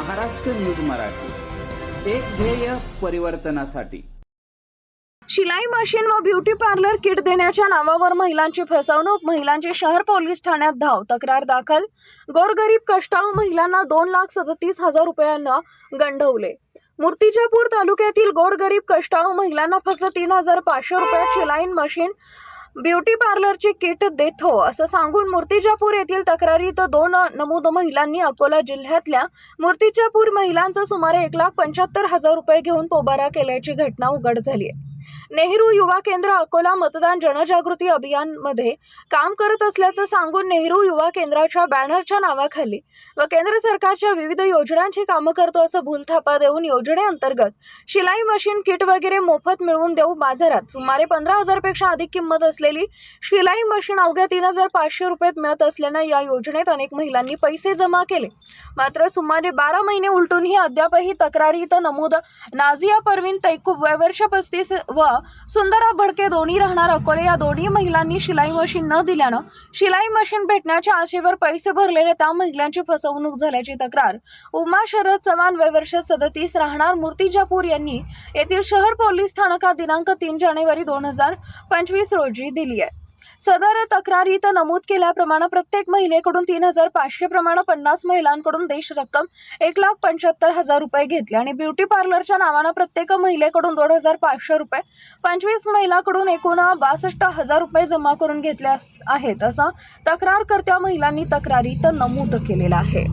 Maharashtra news Marathi. एक ध्येय परिवर्तनासाठी. शिलाई मशीन व ब्युटी पार्लर किट देण्याच्या नावावर महिलांची फसवणूक महिलांची शहर पोलीस ठाण्यात धाव तक्रार दाखल. गोरगरीब कष्टाळू महिलांना दोन लाख सदतीस हजार रुपयांना गंडवले. मूर्तिजापूर तालुक्यातील गोरगरीब कष्टाळू महिलांना फक्त तीन हजार पाचशे रुपयात शिलाईन मशीन ब्युटी पार्लरची किट देतो असं सांगून मूर्तिजापूर येथील तक्रारीत दोन नमूद महिलांनी अकोला जिल्ह्यातल्या मूर्तिजापूर महिलांचा सुमारे एक लाख पंच्याहत्तर हजार रुपये घेऊन पोबारा केल्याची घटना उघड झाली आहे. नेहरू युवा केंद्र अकोला मतदान जनजागृती अभियानमध्ये काम करत असल्याचं सांगून नेहरू युवा केंद्राच्या बॅनरच्या नावाखाली व केंद्र सरकारच्या विविध योजनांची कामं करतो असं भूलथापा देऊन योजनेअंतर्गत शिलाई मशीन किट वगैरे मोफत मिळवून देऊ बाजारात सुमारे पंधरा हजारपेक्षा अधिक किंमत असलेली शिलाई मशीन अवघ्या तीन हजार पाचशे रुपयात मिळत असल्यानं या योजनेत अनेक महिलांनी पैसे जमा केले. मात्र सुमारे बारा महिने उलटूनही अद्यापही तक्रारीत नमूद. नाझिया परवीन तैकूब वय वर्ष पस्तीस व सुंदरा भडके दोन्ही राहणार अकोले. या दोन्ही महिलांनी शिलाई मशीन न दिल्यानं शिलाई मशीन भेटण्याच्या आशेवर पैसे भरलेले त्या महिलांची फसवणूक झाल्याची तक्रार. उमा शरद चव्हाण वय वर्ष सदतीस राहणार मूर्तिजापूर यांनी येथील शहर पोलीस स्थानकात दिनांक तीन जानेवारी दोन हजार पंचवीस रोजी दिली आहे. सदर तक्रारीत नमूद केल्याप्रमाणे प्रत्येक महिलेकडून तीन हजार पाचशे प्रमाणे पन्नास महिलांकडून देश रक्कम एक लाख पंच्याहत्तर हजार रुपये घेतले आणि ब्युटी पार्लरच्या नावानं प्रत्येक महिलेकडून दोन हजार पाचशे रुपये पंचवीस महिलाकडून एकूण बासष्ट हजार रुपये जमा करून घेतले अस- आहेत असं तक्रारकर्त्या महिलांनी तक्रारीत नमूद केलेलं आहे.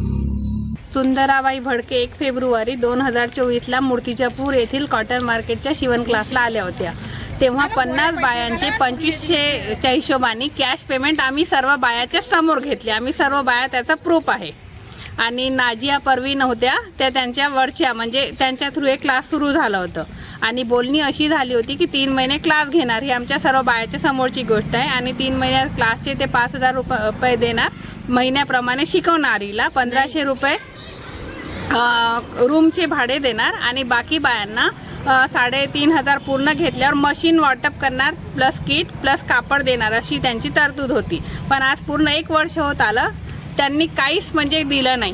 सुंदराबाई भडके एक फेब्रुवारी दोन हजार चोवीसला मूर्तिजापूर येथील कॉटन मार्केटच्या शिवण क्लासला आल्या होत्या. तेव्हा पन्नास बायांचे पंचवीसशेच्या हिशोबाने कॅश पेमेंट आम्ही सर्व बायाच्या समोर घेतले. आम्ही सर्व बाया त्याचा प्रूफ आहे. आणि नाजिया परवीन होत्या त्या त्यांच्या वरच्या म्हणजे त्यांच्या थ्रू एक क्लास सुरू झालं होतं. आणि बोलणी अशी झाली होती की तीन महिने क्लास घेणार. ही आमच्या सर्व बायाच्या समोरची गोष्ट आहे. आणि तीन महिन्यात क्लासचे ते पाच हजार रुपये देणार. महिन्याप्रमाणे शिकवणारीला पंधराशे रुपये. रूमचे भाडे देणार आणि बाकी बायांना साडेतीन हजार पूर्ण घेतल्यावर मशीन वाटप करणार प्लस किट प्लस कापड देणार अशी त्यांची तरतूद होती. पण आज पूर्ण एक वर्ष होत आलं त्यांनी काहीच म्हणजे दिलं नाही.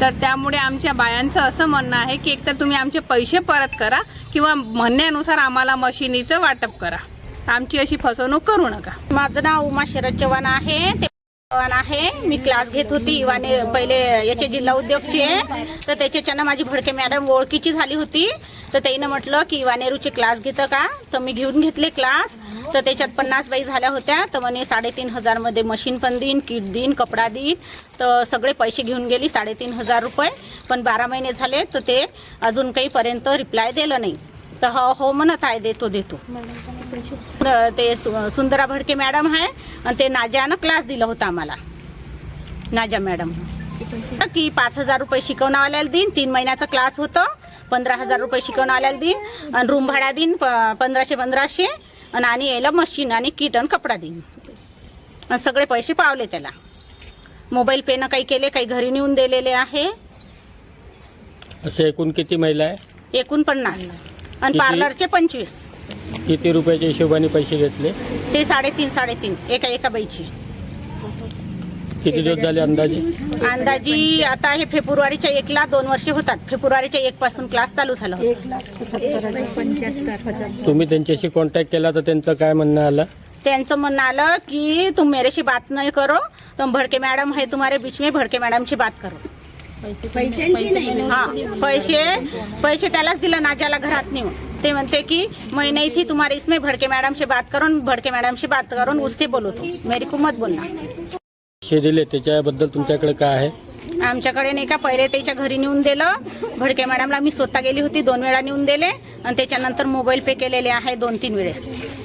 तर त्यामुळे आमच्या बायांचं असं म्हणणं आहे की एकतर तुम्ही आमचे पैसे परत करा किंवा म्हणण्यानुसार आम्हाला मशिनीचं वाटप करा. आमची अशी फसवणूक करू नका. माझं नाव उमा शरद चव्हाण आहे. ते आहे. मी क्लास घेत होती. इवाने पहिले याचे जिल्हा उद्योगचे तर त्याच्याच्यानं माझी भडके मॅडम ओळखीची झाली होती. तर त्याईनं म्हटलं की इवानेरूचे क्लास घेतं का? तर मी घेऊन घेतले क्लास. तर त्याच्यात पन्नास बाई झाल्या होत्या. तर म्हणे साडेतीन हजारमध्ये मशीन पण देईन किट देईन कपडा देईन. तर सगळे पैसे घेऊन गेली साडेतीन हजार रुपये. पण बारा महिने झाले तर ते अजून काहीपर्यंत रिप्लाय दिलं नाही. तर हो हो म्हणत आहे देतो देतो. ते सुंदरा भडके मॅडम आहे. आणि ते नाजानं क्लास दिला होता आम्हाला. नाजा मॅडम. की पाच हजार रुपये शिकवणावाल्याला देईन तीन महिन्याचा क्लास होतं. पंधरा हजार रुपये शिकवणावाल्याला देईन आणि रूम भाडा देईन पंधराशे पंधराशे. आणि आणि यायला मशीन आणि किट आणि कपडा देईन आणि सगळे पैसे पावले त्याला. मोबाईल पेनं काही केले काही घरी नेऊन दिलेले आहे. असे एकूण किती महिला आहे? एकूण पन्नास. आणि? पार्लरचे पंचवीस. किती रुपयाच्या हिशोबाने पैसे घेतले? ते साडेतीन साडेतीन एका एका बाईची. किती दिवस झाले अंदाजे? अंदाजी आता हे फेब्रुवारीच्या एकला दोन वर्ष होतात. फेब्रुवारीच्या एक पासून क्लास चालू झाला होता. तुम्ही त्यांच्याशी कॉन्टॅक्ट केला तर त्यांचं काय म्हणणं आलं? त्यांचं म्हणणं आलं की तुम मेरेशी बात नहीं करो. तुम भडके मॅडम है तुम्हारे बीच में भडके मॅडम ची बात करो. हा पैसे पैसे त्यालाच दिलं नाजाला घरात नेऊन. ते म्हणते की मैं नहीं थी तुम्हारे इसमें भडके मॅडम से बात करून भडके मॅडम से बात करून उससे बोलतो मेरी को मत बोलना. पैसे दिले त्याच्याबद्दल तुमच्याकडे काय आहे? आमच्याकडे नाही का पहिले त्याच्या घरी नेऊन दिलं. भडके मॅडमला मी स्वतः गेली होती दोन वेळा नेऊन दिले. आणि त्याच्यानंतर मोबाईल पे केलेले आहे दोन तीन वेळेस.